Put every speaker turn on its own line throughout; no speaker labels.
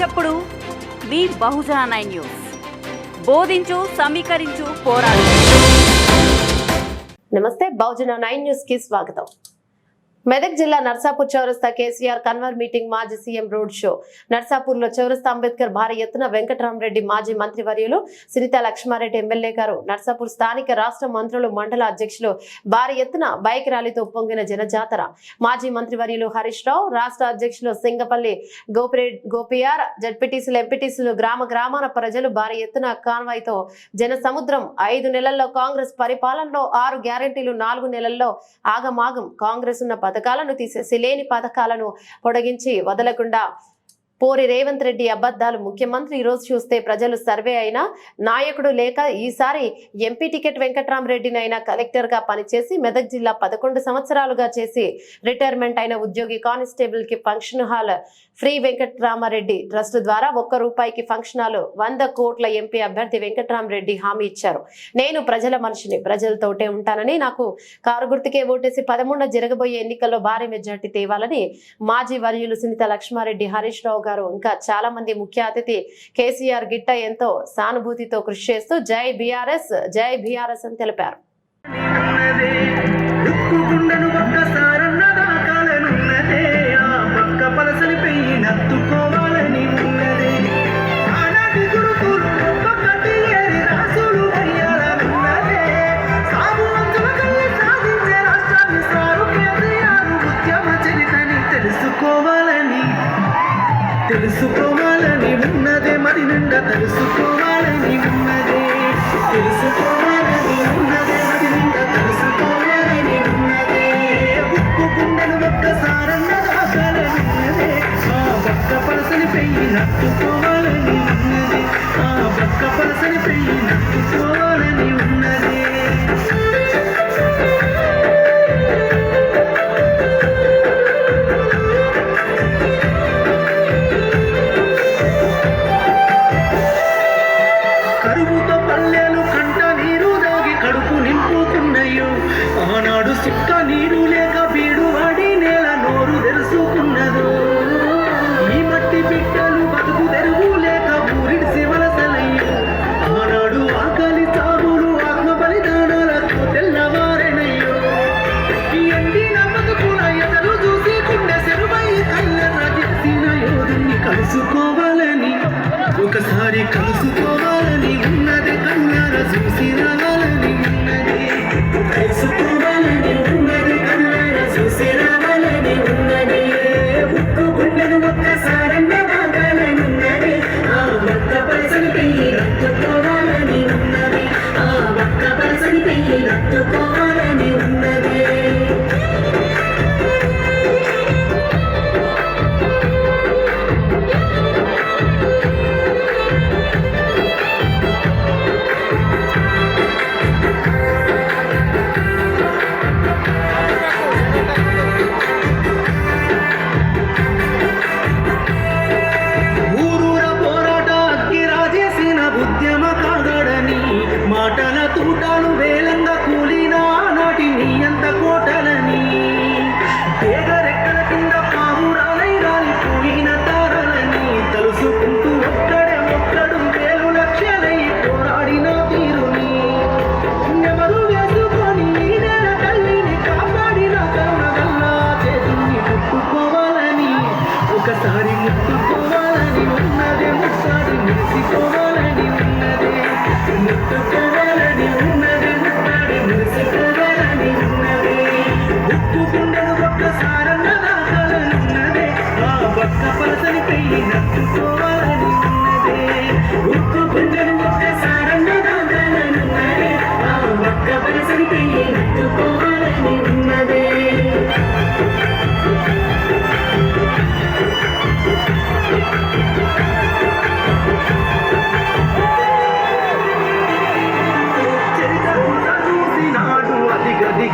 చప్పుడు. మీ Bahujana nine news. బోధించు సమీకరించు పోరాడు.
నమస్తే బహుజన నైన్ న్యూస్కి స్వాగతం. మెదక్ జిల్లా నర్సాపూర్ చౌరస్తా కేసీఆర్ కన్వర్ మీటింగ్ మాజీ సీఎం రోడ్ షో. నర్సాపూర్లో చౌరస్తా అంబేద్కర్ భారీ ఎత్తున వెంకటరామరెడ్డి మాజీ మంత్రి వర్యులు సునీత లక్ష్మారెడ్డి ఎమ్మెల్యే గారు. నర్సాపూర్ స్థానిక రాష్ట్ర మంత్రులు మండల అధ్యక్షులు భారీ ఎత్తున బైక్ ర్యాలీతో పొంగిన జనజాతర. మాజీ మంత్రి వర్యులు హరీష్ రావు రాష్ట్ర అధ్యక్షులు సింగపల్లి గోపిరె గోపియార్ జడ్పీటీసీలు ఎంపీటీసీలు గ్రామ గ్రామాల ప్రజలు భారీ ఎత్తున కాన్వాయ్తో జన సముద్రం ఐదు నెలల్లో కాంగ్రెస్ పరిపాలనలో ఆరు గ్యారెంటీలు నాలుగు నెలల్లో ఆగమాగం కాంగ్రెస్ ఉన్న పథకాలను తీసేసి లేని పథకాలను పొడిగించి వదలకుండా పోరి రేవంత్ రెడ్డి అబద్ధాలు ముఖ్యమంత్రి ఈ రోజు చూస్తే ప్రజలు సర్వే అయినా నాయకుడు లేక ఈసారి ఎంపీ టికెట్ వెంకట్రామరెడ్డినైనా కలెక్టర్గా పనిచేసి మెదక్ జిల్లా పదకొండు సంవత్సరాలుగా చేసి రిటైర్మెంట్ అయిన ఉద్యోగి కానిస్టేబుల్కి function hall free Venkatramareddy trust ద్వారా ఒక్క రూపాయికి ఫంక్షన్ హాల్ వంద కోట్ల ఎంపీ అభ్యర్థి వెంకట్రామరెడ్డి హామీ ఇచ్చారు. నేను ప్రజల మనిషిని ప్రజలతోటే ఉంటానని నాకు కారు గుర్తుకే ఓటేసి పదమూడున జరగబోయే ఎన్నికల్లో భారీ మెజార్టీ తేవాలని మాజీ వర్యులు సునీత లక్ష్మారెడ్డి హరీష్ రావు గారు ఇంకా చాలా మంది ముఖ్య అతిథి కేసీఆర్ గిట్ట ఎంతో సానుభూతితో కృషి చేస్తూ జై బీఆర్ఎస్ జై బీఆర్ఎస్ అని తెలిపారు.
తెలుసుకోవాలని ఉన్నదే మరి నిండా తెలుసుకోవాలని ఉన్నదే. తెలుసుకోవాలని ఉన్నదే మరి నిండా తెలుసుకోవాలని ఉన్నదే. ఉప్పు గుండెను ఒక్కసారన్న దాకాలని ఆ బక్క పలసని పెయ్యి నట్టుకోవాలని ఉన్నదే. ఆ బక్క పలసని పెయ్యి నట్టుకోవాలని ఉన్నదే. ఒకసారి కలుసుకోవాలని ఉన్నది కళ్ళార చూసి రావాలని ఉన్నది. కలుసుకోవాలని ఉన్నది కళ్ళార చూసి రావాలని ఉన్నది. ఉక్కు గుండెను ఒక్కసారన్న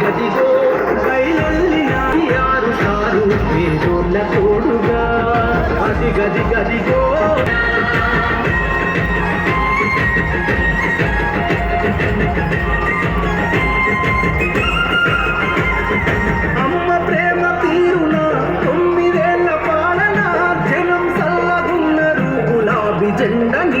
గదిగో బయలెల్లిన యారు సారు పేదోళ్ళ తోడుగా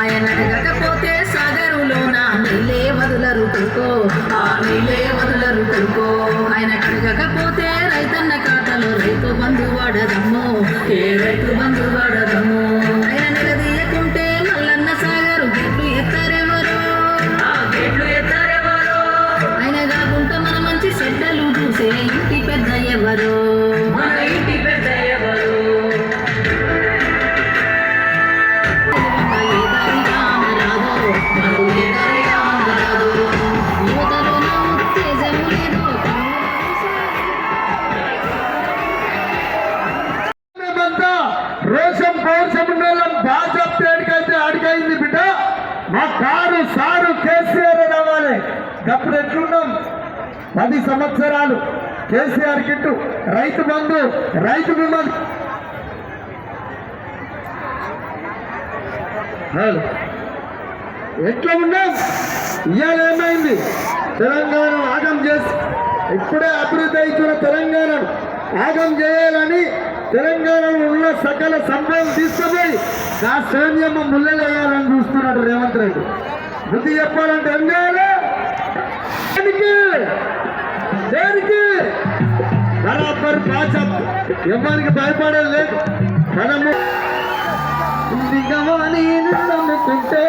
ఆయన అడగకపోతే సాగరులోన నీళ్ళే వదులరు కొడుకో. ఆ నీళ్ళే వదులరు కొడుకో. ఆయన అడగకపోతే రైతన్న కాటలో రైతు బంధువాడదమ్మో ఏ రైతు బంధు
సంవత్సరాలు. కేసీఆర్ కిట్టు రైతు బంధు రైతు బీమా హలో. ఎట్లా ఉన్నాం ఇవాళ ఏమైంది? తెలంగాణ ఆగం చేసి ఇప్పుడే అభివృద్ధి అవుతున్న తెలంగాణను ఆగం చేయాలని తెలంగాణలో ఉన్న సకల సంభవం తీసుకుపోయి నా సైన్యం ముళ్ళలేయాలని చూస్తున్నాడు రేవంత్ రెడ్డి. బుద్ధి చెప్పాలంటే ఏం చేయాలి? దేనికి? దేనికి బరాబర్ భాజప్ ఎవరికి భయపడేది లేదు. మనము లింగవాణి నమ్ముకుంటే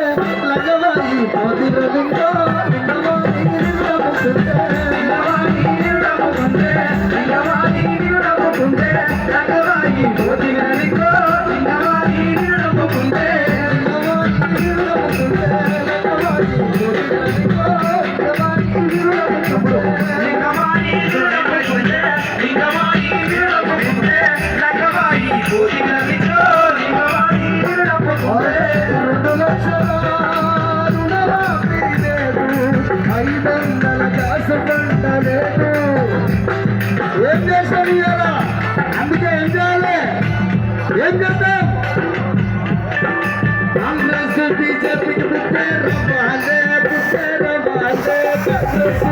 లగవాణి పోదిరలింగో లింగవాణి నమ్ముకుంటే ఏం చేశారు ఇవాళ అందుకే ఏం చేయాలి ఏం చేద్దాం కాంగ్రెస్ బీజేపీకి పుట్టే రవ్వాలే పుట్టే రవ్వాలే కాంగ్రెస్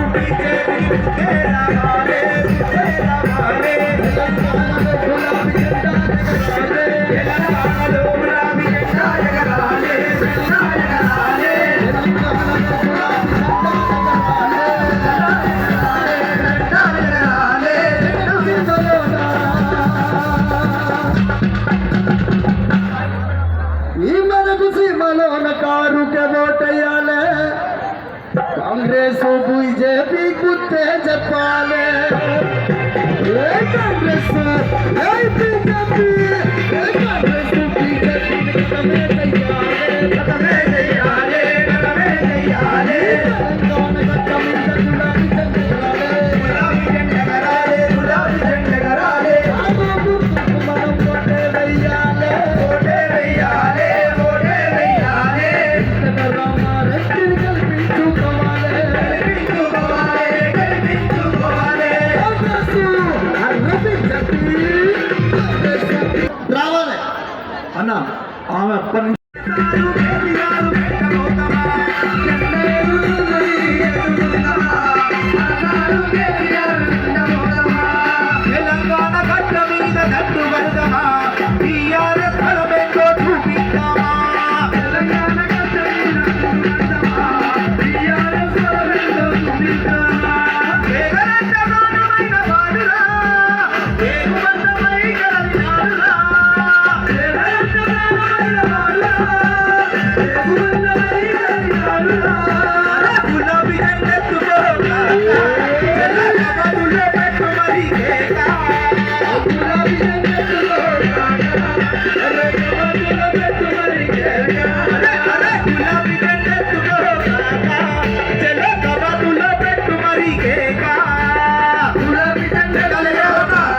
The problem. ஆனா
அவன்